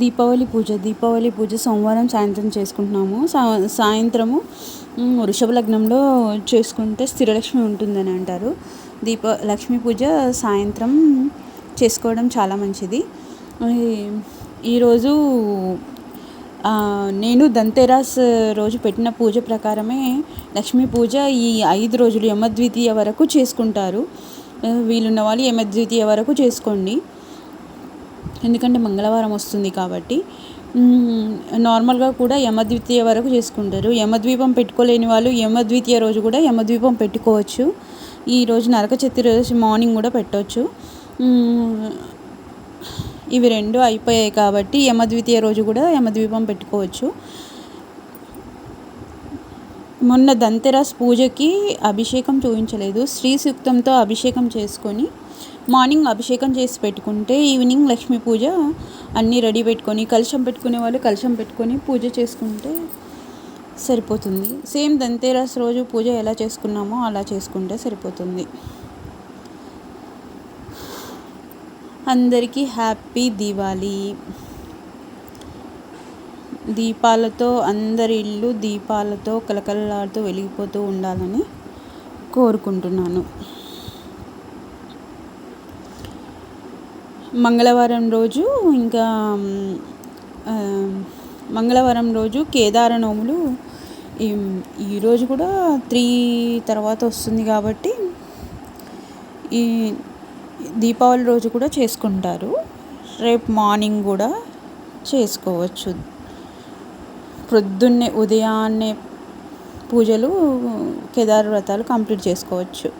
దీపావళి పూజ దీపావళి పూజ సోమవారం సాయంత్రం చేసుకుంటున్నాము. సా సాయంత్రము వృషభ లగ్నంలో చేసుకుంటే స్థిరలక్ష్మి ఉంటుందని అంటారు. దీప లక్ష్మీ పూజ సాయంత్రం చేసుకోవడం చాలా మంచిది. ఈరోజు నేను దంతెరాస్ రోజు పెట్టిన పూజ ప్రకారమే లక్ష్మీ పూజ ఈ ఐదు రోజులు యమద్వితీయ వరకు చేసుకుంటారు. వీలున్న వాళ్ళు యమద్వితీయ వరకు చేసుకోండి. ఎందుకంటే మంగళవారం వస్తుంది కాబట్టి నార్మల్గా కూడా యమద్వితీయ వరకు చేసుకుంటారు. యమద్వీపం పెట్టుకోలేని వాళ్ళు యమద్వితీయ రోజు కూడా యమద్వీపం పెట్టుకోవచ్చు. ఈరోజు నరక చతుర్దశి మార్నింగ్ కూడా పెట్టవచ్చు ఇవి రెండు అయిపోయాయి కాబట్టి యమద్వితీయ రోజు కూడా యమద్వీపం పెట్టుకోవచ్చు. మొన్న దంతెరాస్ పూజకి అభిషేకం చూపించలేదు. శ్రీ సూక్తంతో అభిషేకం చేసుకొని మార్నింగ్ అభిషేకం చేసి పెట్టుకుంటే ఈవినింగ్ లక్ష్మీ పూజ అన్నీ రెడీ పెట్టుకొని కలశం పెట్టుకునే వాళ్ళు కలశం పెట్టుకొని పూజ చేసుకుంటే సరిపోతుంది. సేమ్ దంతేరస్ రోజు పూజ ఎలా చేసుకున్నామో అలా చేసుకుంటే సరిపోతుంది. అందరికీ హ్యాపీ దివాళీ దీపాలతో అందరి ఇల్లు దీపాలతో కలకలలాడుతూ వెలిగిపోతూ ఉండాలని కోరుకుంటున్నాను. మంగళవారం రోజు ఇంకా మంగళవారం రోజు కేదార నోములు ఈరోజు కూడా త్రీ తర్వాత వస్తుంది కాబట్టి ఈ దీపావళి రోజు కూడా చేసుకుంటారు. రేపు మార్నింగ్ కూడా చేసుకోవచ్చు. ప్రొద్దున్నే ఉదయాన్నే పూజలు కేదార వ్రతాలు కంప్లీట్ చేసుకోవచ్చు.